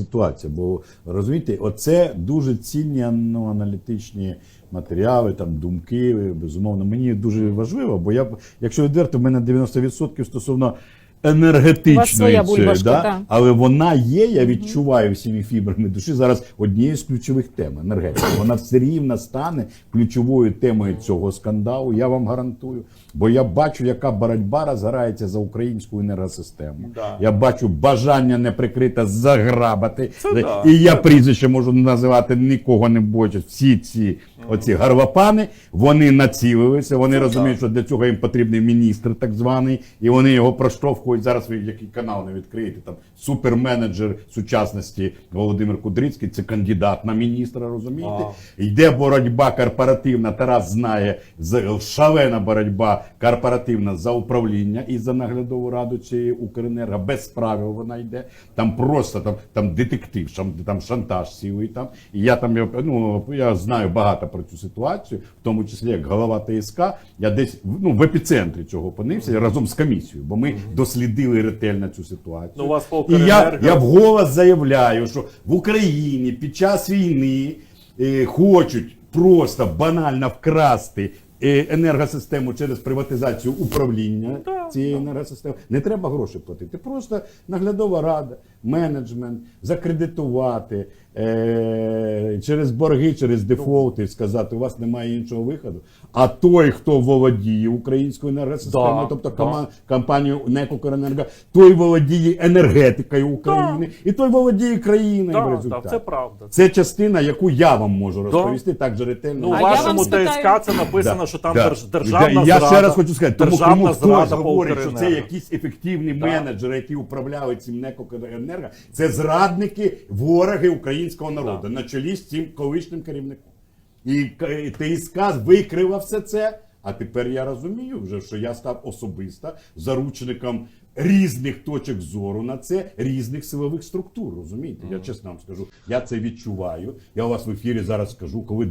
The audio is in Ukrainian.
ситуація. Бо розумієте, оце дуже цінні ну, аналітичні матеріали, там думки. Безумовно, мені дуже важливо, бо я, якщо відверто, в мене 90% стосовно енергетичної цієї, да? але вона є, я відчуваю всіми фібрами душі зараз однією з ключових тем енергетика. Вона все рівно стане ключовою темою цього скандалу. Я вам гарантую. Бо я бачу, яка боротьба розгорається за українську енергосистему. Да. Я бачу бажання неприкрите заграбати. Це да, І я прізвище можу називати нікого не боячись. Всі ці оці гарвапани, вони націлилися, вони Це розуміють, да. що для цього їм потрібний міністр, так званий, і вони його проштовхують. Зараз ви який канал не відкриєте. Там суперменеджер сучасності Володимир Кудрицький, це кандидат на міністра, розумієте? Йде боротьба корпоративна. Тарас знає шалена боротьба корпоративна за управління і за наглядову раду цієї Укренерго. Без правил вона йде. Там просто там, там детектив, там шантаж цілий. Там і я там я, ну я знаю багато про цю ситуацію, в тому числі як голова ТСК. Я десь ну в епіцентрі цього опинився разом з комісією, бо ми дослідили ретельно цю ситуацію. Ну, у вас і я, я вголос заявляю, що в Україні під час війни е, хочуть просто банально вкрасти. е, Енергосистему через приватизацію управління цієї енергосистеми не треба гроші платити. Просто наглядова рада, менеджмент, закредитувати е- через борги, через дефолти, сказати, у вас немає іншого виходу. А той, хто володіє українською енергосистемою, Да, тобто да. кома- компанію НЕК «Укренерго», той володіє енергетикою України, і той володіє країною в результаті. да, це правда. Це частина, яку я вам можу розповісти так же ретельно. Ну, у вашому ТСК це написано, Да, що там да. держ, державна Да, і я зрада. ще раз хочу сказати, тому кому хтось говорить, що це якісь ефективні Да. менеджери, які управляли цим НЕК це зрадники, вороги українського народу Да. на чолі з цим колишнім керівником. І ТСК викрила все це. А тепер я розумію вже, що я став особисто заручником різних точок зору на це, різних силових структур. Розумієте? Я чесно вам скажу, я це відчуваю. Я у вас в ефірі зараз скажу, коли